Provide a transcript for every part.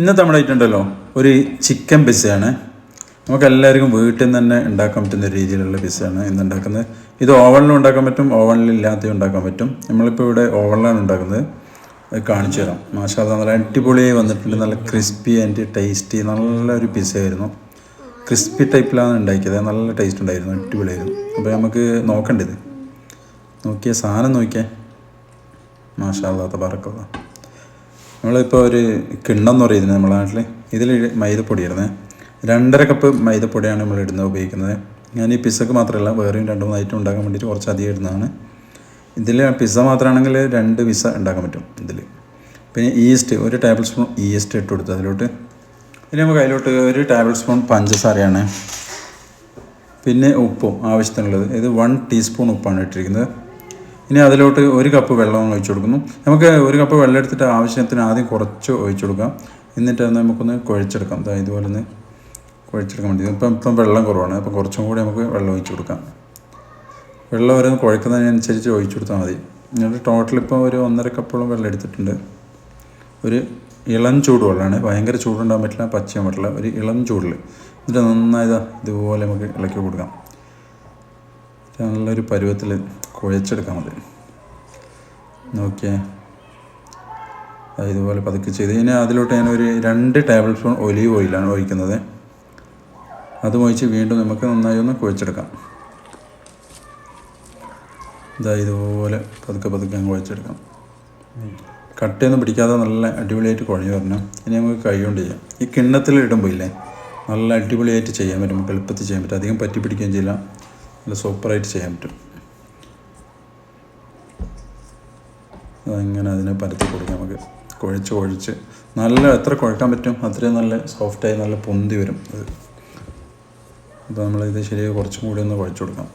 ഇന്നത്തെ നമ്മുടെ ഉണ്ടല്ലോ ഒരു ചിക്കൻ പിസ്സയാണ് നമുക്ക് എല്ലാവർക്കും വീട്ടിൽ നിന്ന് തന്നെ ഉണ്ടാക്കാൻ പറ്റുന്ന രീതിയിലുള്ള പിസ്സയാണ് ഇന്ന് ഉണ്ടാക്കുന്നത്. ഇത് ഓവണിലും ഉണ്ടാക്കാൻ പറ്റും ഓവനിൽ ഇല്ലാത്തതും ഉണ്ടാക്കാൻ പറ്റും. നമ്മളിപ്പോൾ ഇവിടെ ഓവണിലാണ് ഉണ്ടാക്കുന്നത്. അത് കാണിച്ചു തരാം. മാഷാ നല്ല അടിപൊളിയായി വന്നിട്ടുണ്ട്. നല്ല ക്രിസ്പി ആൻഡ് ടേസ്റ്റി നല്ലൊരു പിസ്സ ആയിരുന്നു. ക്രിസ്പി ടൈപ്പിലാണ് ഉണ്ടാക്കിയത്. നല്ല ടേസ്റ്റ് ഉണ്ടായിരുന്നു. അടിപൊളിയായിരുന്നു. അപ്പോൾ നമുക്ക് നോക്കണ്ടത് നോക്കിയ സാധനം നോക്കിയേ. അല്ലാത്ത തബാറക്കല്ല നമ്മളിപ്പോൾ ഒരു കിണ്ണം എന്ന് പറയുന്നത് നമ്മുടെ നാട്ടിൽ ഇതിൽ മൈദപ്പൊടി ഇടുന്നത് രണ്ടര കപ്പ് മൈദപ്പൊടിയാണ് നമ്മൾ ഇടുന്നത് ഉപയോഗിക്കുന്നത്. ഞാൻ ഈ പിസ്സക്ക് മാത്രമല്ല വേറെയും രണ്ട് മൂന്ന് ഐറ്റം ഉണ്ടാക്കാൻ വേണ്ടിയിട്ട് കുറച്ച് അധികം ഇടുന്നതാണ്. ഇതിൽ പിസ്സ മാത്രമാണെങ്കിൽ രണ്ട് പിസ്സ ഉണ്ടാക്കാൻ പറ്റും ഇതിൽ പിന്നെ ഈസ്റ്റ് ഒരു ടേബിൾ സ്പൂൺ ഈസ്റ്റ് ഇട്ട് കൊടുത്തു അതിലോട്ട്. ഇനി നമുക്ക് അതിലോട്ട് ഒരു ടേബിൾ സ്പൂൺ പഞ്ചസാരയാണ്. പിന്നെ ഉപ്പും ആവശ്യത്തിനുള്ളത്. ഇത് വൺ ടീസ്പൂൺ ഉപ്പാണ് ഇട്ടിരിക്കുന്നത്. ഇനി അതിലോട്ട് ഒരു കപ്പ് വെള്ളം ഒഴിച്ചു കൊടുക്കുന്നു. നമുക്ക് ഒരു കപ്പ് വെള്ളം എടുത്തിട്ട് ആവശ്യത്തിന് ആദ്യം കുറച്ച് ഒഴിച്ചു കൊടുക്കാം. എന്നിട്ട് അത് നമുക്കൊന്ന് കുഴച്ചെടുക്കാം. അതായത് ഇതുപോലെ ഒന്ന് കുഴച്ചെടുക്കാൻ വേണ്ടി. ഇപ്പം ഇപ്പം വെള്ളം കുറവാണ്. അപ്പം കുറച്ചും കൂടി നമുക്ക് വെള്ളം ഒഴിച്ചു കൊടുക്കാം. വെള്ളം ഓരോന്ന് കുഴക്കുന്നതിനനുസരിച്ച് ഒഴിച്ചു കൊടുത്താൽ മതി. എന്നിട്ട് ടോട്ടൽ ഇപ്പോൾ ഒരു ഒന്നര കപ്പോളം വെള്ളം എടുത്തിട്ടുണ്ട്. ഒരു ഇളം ചൂടുവെള്ളമാണ്. ഭയങ്കര ചൂടുണ്ടാകാൻ പറ്റില്ല പച്ചയാൻ പറ്റില്ല. ഒരു ഇളം ചൂടിൽ എന്നിട്ട് നന്നായി ഇതുപോലെ നമുക്ക് ഇളക്കി കൊടുക്കാം. നല്ലൊരു പരുവത്തിൽ കുഴച്ചെടുക്കാൻ മതി. നോക്കിയേ. ഇതുപോലെ പതുക്കെ ചെയ്ത്. ഇനി അതിലോട്ട് ഞാൻ ഒരു രണ്ട് ടേബിൾ സ്പൂൺ ഒലീവ് ഓയിലാണ് ഒഴിക്കുന്നത്. അത് ഒഴിച്ച് വീണ്ടും നമുക്ക് നന്നായി ഒന്ന് കുഴച്ചെടുക്കാം. ഇതാ ഇതുപോലെ പതുക്കെ പതുക്കെ കുഴച്ചെടുക്കാം. കട്ടയൊന്നും പിടിക്കാതെ നല്ല അടിപൊളിയായിട്ട് കുഴഞ്ഞു വരണം. ഇനി നമുക്ക് കൈകൊണ്ട് ചെയ്യാം. ഈ കിണ്ണത്തിൽ ഇടുമ്പോൾ ഇല്ലേ നല്ല അടിപൊളിയായിട്ട് ചെയ്യാൻ പറ്റും. നമുക്ക് എളുപ്പത്തിൽ ചെയ്യാൻ പറ്റും. അധികം പറ്റി പിടിക്കുകയും ചെയ്യില്ല. നല്ല സൂപ്പറായിട്ട് ചെയ്യാൻ പറ്റും. ഇങ്ങനെ അതിനെ പരത്തി കൊടുക്കാം നമുക്ക്. കുഴച്ച് കുഴച്ച്. നല്ല എത്ര കുഴക്കാൻ പറ്റും? അത്രയും നല്ല സോഫ്റ്റായി നല്ല പൊന്തി വരും അത്. അപ്പോൾ നമ്മളിത് ശരിയായി കുറച്ചും കൂടി ഒന്ന് കുഴച്ച് കൊടുക്കാം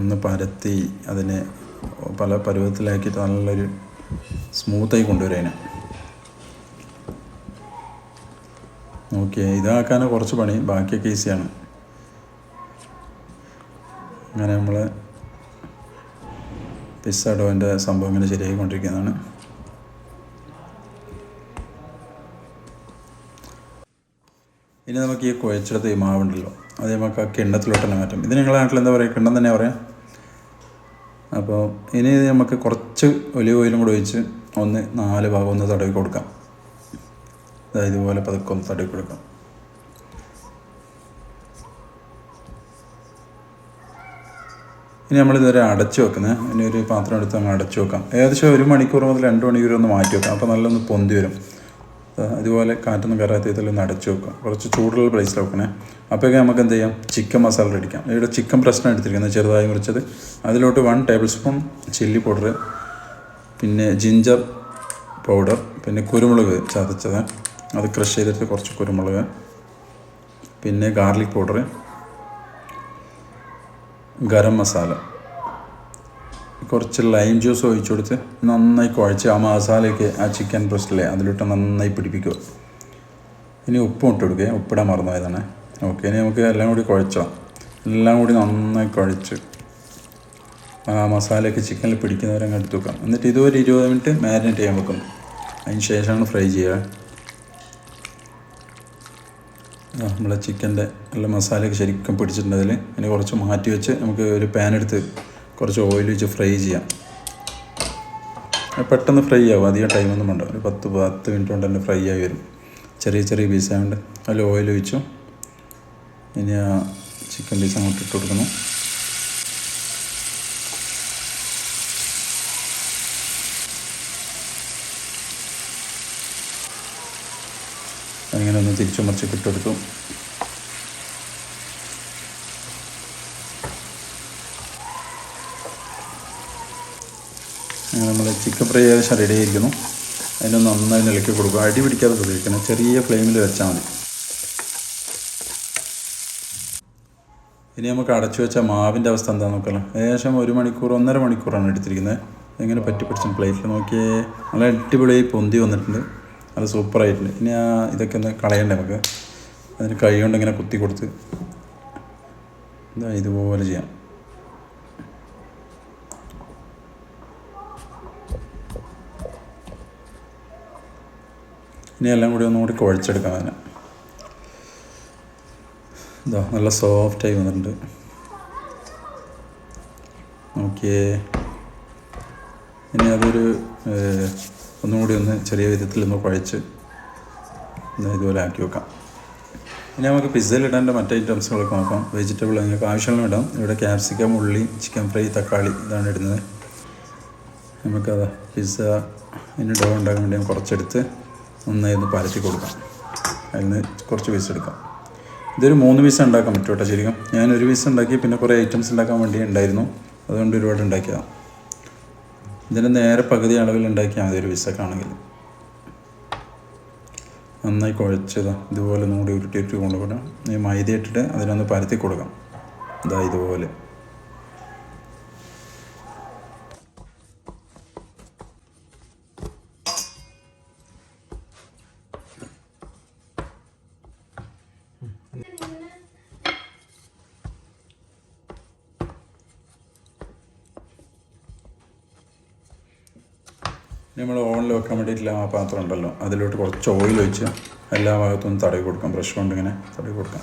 ഒന്ന് പരത്തി അതിനെ പല പരുവത്തിലാക്കിയിട്ട് നല്ലൊരു സ്മൂത്തായി കൊണ്ടുവരും അതിനെ. ഓക്കെ ഇതാക്കാൻ കുറച്ച് പണി ബാക്കിയൊക്കെ ഈസിയാണ് അങ്ങനെ നമ്മൾ പിസ്സ ഡോന്റെ സംഭവം ഇങ്ങനെ ശരിയായിക്കൊണ്ടിരിക്കുന്നതാണ്. ഇനി നമുക്ക് ഈ കുഴച്ചെടുത്ത് ഈ മാവുണ്ടല്ലോ അത് നമുക്ക് ആ കിണ്ണത്തിലോട്ട് തന്നെ മാറ്റും. ഇത് നിങ്ങളുടെ നാട്ടിൽ എന്താ പറയുക കിണ്ണം തന്നെ പറയാം? അപ്പോൾ ഇനി നമുക്ക് കുറച്ച് ഒലിവ് ഓയിലും കൂടെ ഒഴിച്ച് ഒന്ന് നാല് ഭാഗം ഒന്ന് തടവി കൊടുക്കാം. ഇതുപോലെ പതുക്കെ ഒന്ന് തടവി കൊടുക്കാം. ഇനി നമ്മൾ നമ്മളിതുവരെ അടച്ചു വെക്കുന്നത് ഇനി ഒരു പാത്രം എടുത്ത് അങ്ങ് അടച്ചു വെക്കാം. ഏകദേശം ഒരു മണിക്കൂർ മുതൽ രണ്ട് മണിക്കൂർ ഒന്ന് മാറ്റി വെക്കാം. അപ്പോൾ നല്ലൊന്ന് പൊന്തി വരും. ഇതുപോലെ കാറ്റൊന്നും കയറാത്ത രീതിയിൽ ഒന്ന് അടച്ചു വെക്കാം. കുറച്ച് ചൂടുള്ള പ്ലേസിൽ വെക്കണേ. അപ്പോഴേക്കും നമുക്ക് എന്ത് ചെയ്യാം? ചിക്കൻ മസാല റെഡിക്കാം ഇവിടെ ചിക്കൻ പ്രശ്നം എടുത്തിരിക്കുന്നത് ചെറുതായി മുറിച്ചത്. അതിലോട്ട് one tablespoon chilli powder പിന്നെ ജിഞ്ചർ പൗഡർ പിന്നെ കുരുമുളക് ചതച്ചത്. അത് ക്രഷ് ചെയ്തിട്ട് കുറച്ച് കുരുമുളക് പിന്നെ ഗാർലിക് പൗഡർ ഗരം മസാല. കുറച്ച് ലൈം ജ്യൂസ് ഒഴിച്ചു കൊടുത്ത് നന്നായി കുഴച്ച് ആ മസാലയൊക്കെ ആ ചിക്കൻ ബ്രസ്റ്റിലെ അതിലിട്ട് നന്നായി പിടിപ്പിക്കുക. ഇനി ഉപ്പും ഇട്ട് കൊടുക്കുക ഉപ്പിടാൻ മറന്നുപോയതാണ്. ഓക്കെ ഇനി നമുക്ക് എല്ലാം കൂടി കുഴച്ചോ? എല്ലാം കൂടി നന്നായി കുഴച്ച്. ആ മസാലയൊക്കെ ചിക്കനിൽ പിടിക്കുന്നവരെ അങ്ങ് എടുത്ത് വെക്കാം. എന്നിട്ട് ഇതൊരു ഇരുപത് മിനിറ്റ് മാരിനേറ്റ് ചെയ്യാൻ വെക്കും അതിന് ശേഷമാണ് ഫ്രൈ ചെയ്യുക. നമ്മളെ ചിക്കന്റെ നല്ല മസാലയൊക്കെ ശരിക്കും പിടിച്ചിട്ടുണ്ട് അതിൽ ഇനി കുറച്ച് മാറ്റി വെച്ച് നമുക്ക് ഒരു പാൻ എടുത്ത് കുറച്ച് ഓയിൽ വെച്ച് ഫ്രൈ ചെയ്യാം. പെട്ടെന്ന് ഫ്രൈ ആവും. അധികം ടൈമൊന്നും വേണ്ട. ഒരു പത്ത് പത്ത് മിനിറ്റ് കൊണ്ട് തന്നെ ഫ്രൈ ആയി വരും. ചെറിയ ചെറിയ പീസ് ആയതുകൊണ്ട് അതിൽ ഓയിൽ ഒഴിച്ചു. ഇനി ആ ചിക്കൻ പീസ് അങ്ങോട്ട് ഇട്ട് കൊടുക്കണം അങ്ങനെ ഒന്ന് തിരിച്ചു ഇട്ടെടുത്തു അങ്ങനെ നമ്മൾ ചിക്കൻ ഫ്രൈ ഏകദേശം റെഡി ആയിരിക്കുന്നു. അതിനൊന്ന് നന്നായി ഇളക്കി കൊടുക്കുക. അടി പിടിക്കാതെ ശ്രദ്ധിക്കണം ചെറിയ ഫ്ലെയിമിൽ വെച്ചാൽ മതി. ഇനി നമുക്ക് അടച്ചു വെച്ച മാവിന്റെ അവസ്ഥ എന്താണെന്ന് നോക്കാം. ഏകദേശം ഒരു മണിക്കൂർ ഒന്നര മണിക്കൂറാണ് എടുത്തിരിക്കുന്നത്. എങ്ങനെ പറ്റി പ്ലേറ്റിൽ നോക്കിയേ. നല്ല അടിപൊളിയായി പൊന്തി വന്നിട്ടുണ്ട്. അത് സൂപ്പറായിട്ടുണ്ട്. ഇനി ആ ഇതൊക്കെ ഒന്ന് കളയണ്ടേ നമുക്ക്? അതിന് കൈ കൊണ്ട് ഇങ്ങനെ കുത്തി കൊടുത്ത് ഇതാ ഇതുപോലെ ചെയ്യാം. ഇനി എല്ലാം കൂടി ഒന്നുകൂടി കുഴച്ചെടുക്കാം അതിനെ. ഇതാ നല്ല സോഫ്റ്റായി വന്നിട്ടുണ്ട്. നോക്കിയേ. ഇനി അതൊരു ഏഹ്, ഒന്നുകൂടി ഒന്ന് ചെറിയ വിധത്തിൽ ഒന്ന് കുഴച്ച് ഒന്ന് ഇതുപോലെ ആക്കി വെക്കാം. ഇനി നമുക്ക് പിസ്സയിൽ ഇടേണ്ട മറ്റ് ഐറ്റംസുകളൊക്കെ നോക്കാം. വെജിറ്റബിൾ നിങ്ങൾക്ക് ആവശ്യമുള്ള ഇടാം. ഇവിടെ ക്യാപ്സിക്കം ഉള്ളി ചിക്കൻ ഫ്രൈ തക്കാളി ഇതാണ് ഇടുന്നത്. നമുക്കത് പിസ്സ ഇനി ഡോ ഉണ്ടാക്കാൻ വേണ്ടി കുറച്ചെടുത്ത് നന്നായി ഒന്ന് പരത്തി കൊടുക്കാം. അതിൽ നിന്ന് കുറച്ച് പീസ് എടുക്കാം. ഇതൊരു മൂന്ന് പീസ് ഉണ്ടാക്കാൻ പറ്റും കേട്ടോ ശരിക്കും. ഞാൻ ഒരു പീസ് ഉണ്ടാക്കി പിന്നെ കുറേ ഐറ്റംസ് ഉണ്ടാക്കാൻ വേണ്ടി ഉണ്ടായിരുന്നു. അതുകൊണ്ട് ഒരുപാട് ഉണ്ടാക്കിയതാണ് ഇതിന് നേരെ പകുതി അളവിൽ ഉണ്ടാക്കിയാൽ മതി ഒരു വിസക്കാണെങ്കിൽ നന്നായി കുഴച്ചതാ. ഇതുപോലെ ഒന്നും കൂടി ഉരുട്ടിയിട്ട് കൊണ്ടുപോകണം. ഈ മൈദ ഇട്ടിട്ട് അതിനൊന്ന് പരത്തി കൊടുക്കാം ഇതാ ഇതുപോലെ. നമ്മൾ ഓവനിൽ വെക്കാൻ വേണ്ടിയിട്ടുള്ള ആ പാത്രം ഉണ്ടല്ലോ. അതിലോട്ട് കുറച്ച് ഓയിൽ ഒഴിച്ച് എല്ലാ ഭാഗത്തും തടവി കൊടുക്കാം. ബ്രഷ് കൊണ്ട് ഇങ്ങനെ തടവി കൊടുക്കാം.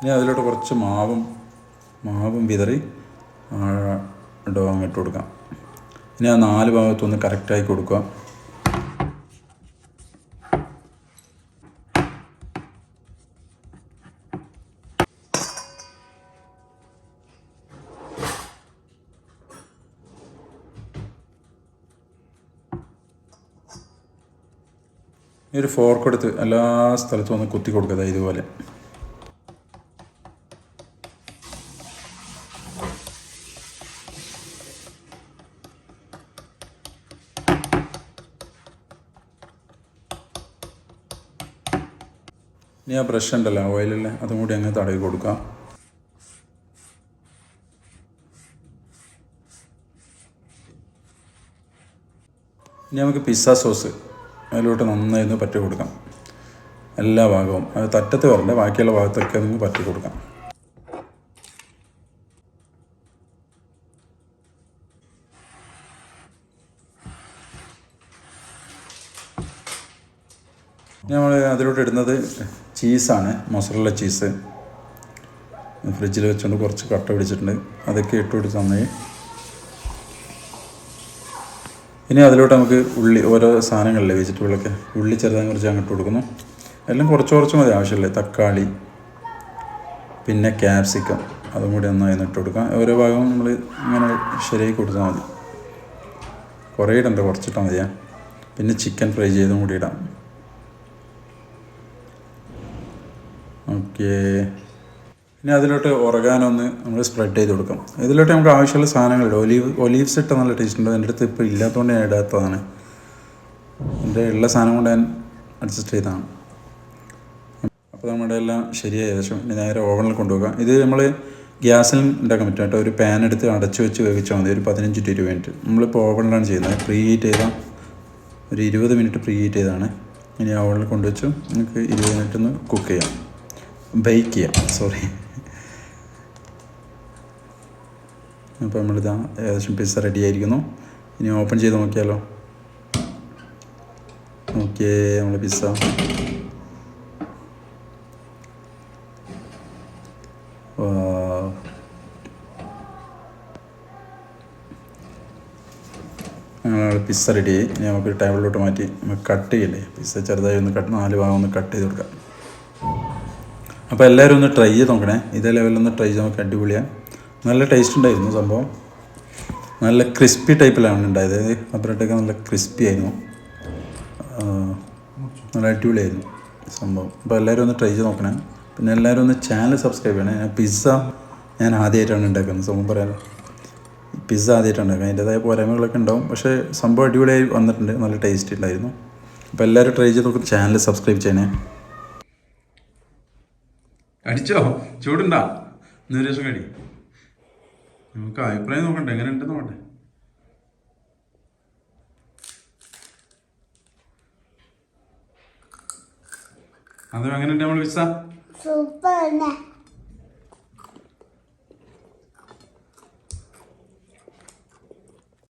ഇനി അതിലോട്ട് കുറച്ച് മാവും മാവും വിതറി ആ ഡോ ഇട്ട് കൊടുക്കാം. ഇനി ആ നാല് ഭാഗത്തൊന്ന് കറക്റ്റായി കൊടുക്കുക. ഒരു ഫോർക്ക് എടുത്ത് എല്ലാ സ്ഥലത്തും ഒന്ന് കുത്തി കൊടുക്കുക ഇതുപോലെ. ഇനി ആ ബ്രഷ് ഉണ്ടല്ലോ ഓയിലല്ലേ അതും കൂടി അങ്ങ് തടവി കൊടുക്കാം. ഇനി നമുക്ക് പിസ്സ സോസ് അതിലോട്ട് ഒന്ന് പറ്റി കൊടുക്കാം. എല്ലാ ഭാഗവും. അത് തറ്റത്ത് വരണ്ട ബാക്കിയുള്ള ഭാഗത്തൊക്കെ ഒന്ന് പറ്റി കൊടുക്കാം. നമ്മൾ അതിലോട്ട് ഇടുന്നത് ചീസാണ് മൊസറല്ല ചീസ്. ഫ്രിഡ്ജിൽ വെച്ചുകൊണ്ട് കുറച്ച് കട്ട പിടിച്ചിട്ടുണ്ട്. അതൊക്കെ ഇട്ട് കൊടുത്ത് നന്നായി ഇനി അതിലോട്ട് നമുക്ക് ഉള്ളി ഓരോ സാധനങ്ങളിലെ വെജിറ്റബിളൊക്കെ ഉള്ളി ചെറുതായി കുറച്ച് അങ്ങോട്ട് കൊടുക്കുന്നു. എല്ലാം കുറച്ച് കുറച്ച് മതി ആവശ്യമില്ലേ. തക്കാളി പിന്നെ ക്യാപ്സിക്കം അതും കൂടി നന്നായി ഒന്ന് ഇട്ട് കൊടുക്കാം. ഓരോ ഭാഗവും നമ്മൾ ഇങ്ങനെ ശരിയായി കൊടുത്താൽ മതി. കുറേ ഇടണ്ട കുറച്ചിട്ടാൽ മതിയാ. പിന്നെ ചിക്കൻ ഫ്രൈ ചെയ്തും കൂടി ഇടാം. ഓക്കേ ഇനി അതിലോട്ട് ഒന്ന് നമ്മൾ സ്പ്രെഡ് ചെയ്ത് കൊടുക്കും ഇതിലോട്ട് നമുക്ക് ആവശ്യമുള്ള സാധനങ്ങളുണ്ട്. ഒലീവ് ഒലീവ്സ് ഇട്ട നല്ല ടേസ്റ്റ് ഉണ്ട്. എന്റെ അടുത്ത് ഇപ്പോൾ ഇല്ലാത്തതുകൊണ്ട് ഞാൻ ഇടാത്തതാണ്. എന്റെ ഉള്ള സാധനം കൊണ്ട് ഞാൻ അഡ്ജസ്റ്റ് ചെയ്തതാണ്. അപ്പോൾ നമ്മുടെ എല്ലാം ശരിയായ. ശേഷം ഇനി നേരെ ഓവനിൽ കൊണ്ടുപോകാം ഇത് നമ്മൾ ഗ്യാസിൽ ഉണ്ടാക്കാൻ പറ്റും കേട്ടോ. ഒരു പാൻ എടുത്ത് അടച്ച് വെച്ച് വേവിച്ചാൽ മതി. ഒരു പതിനഞ്ച് ടു ഇരുപത് മിനിറ്റ് നമ്മളിപ്പോൾ ഓവനിലാണ് ചെയ്യുന്നത്. പ്രീ ഹീറ്റ് ചെയ്താൽ ഒരു ഇരുപത് മിനിറ്റ് പ്രീ ഹീറ്റ് ചെയ്താണ് ഇനി ഓവനിൽ കൊണ്ടുവച്ചു നമുക്ക് ഇരുപത് മിനിറ്റ് ഒന്ന് കുക്ക് ചെയ്യാം. ബേക്ക് ചെയ്യാം. സോറി അപ്പോൾ നമ്മളിതാ ഏകദേശം പിസ്സ റെഡി ആയിരിക്കുന്നു. ഇനി ഓപ്പൺ ചെയ്ത് നോക്കിയാലോ? ഓക്കെ നമ്മൾ പിസ്സ പിസ്സ റെഡി ആയി. ഇനി നമുക്ക് ടേബിളിലോട്ട് മാറ്റി. നമുക്ക് കട്ട് ചെയ്യല്ലേ? പിസ്സ ചെറുതായി ഒന്ന് കട്ട് നാല് ഭാഗം ഒന്ന് കട്ട് ചെയ്ത് കൊടുക്കാം. അപ്പോൾ എല്ലാവരും ഒന്ന് ട്രൈ ചെയ്ത് നോക്കണേ. ഇതേ ലെവലിൽ ഒന്ന് ട്രൈ ചെയ്ത് നമുക്ക് അടിപൊളിയാണ് നല്ല ടേസ്റ്റ് ഉണ്ടായിരുന്നു സംഭവം. നല്ല ക്രിസ്പി ടൈപ്പിലാണ് ഉണ്ടായത്. ആ നല്ല ക്രിസ്പി ആയിരുന്നു. നല്ല അടിപൊളിയായിരുന്നു സംഭവം. അപ്പോൾ എല്ലാവരും ഒന്ന് ട്രൈ ചെയ്ത് നോക്കണേ. പിന്നെ എല്ലാവരും ഒന്ന് ചാനൽ സബ്സ്ക്രൈബ് ചെയ്യണേ. ഞാൻ പിസ്സ ഞാൻ ആദ്യമായിട്ടാണ് ഉണ്ടാക്കുന്നത്. സംഭവം പറയാം പിസ്സ ആദ്യമായിട്ടാണ് ഉണ്ടാക്കുന്നത്. അതിന്റെതായ പോരായ്മകളൊക്കെ ഉണ്ടാവും. പക്ഷേ സംഭവം അടിപൊളിയായി വന്നിട്ടുണ്ട്. നല്ല ടേസ്റ്റ് ഉണ്ടായിരുന്നു. അപ്പോൾ എല്ലാവരും ട്രൈ ചെയ്ത് നോക്കും. ചാനൽ സബ്സ്ക്രൈബ് ചെയ്യണേ. അടിച്ചോ? ചൂടുണ്ടാ? ഇന്നൊരു ദിവസം കടി നമുക്ക് അഭിപ്രായം നോക്കണ്ടേ? എങ്ങനെ ഉണ്ട് നോക്കട്ടെ? അതും എങ്ങനെയുണ്ട് നമ്മൾ വിസ? സൂപ്പർ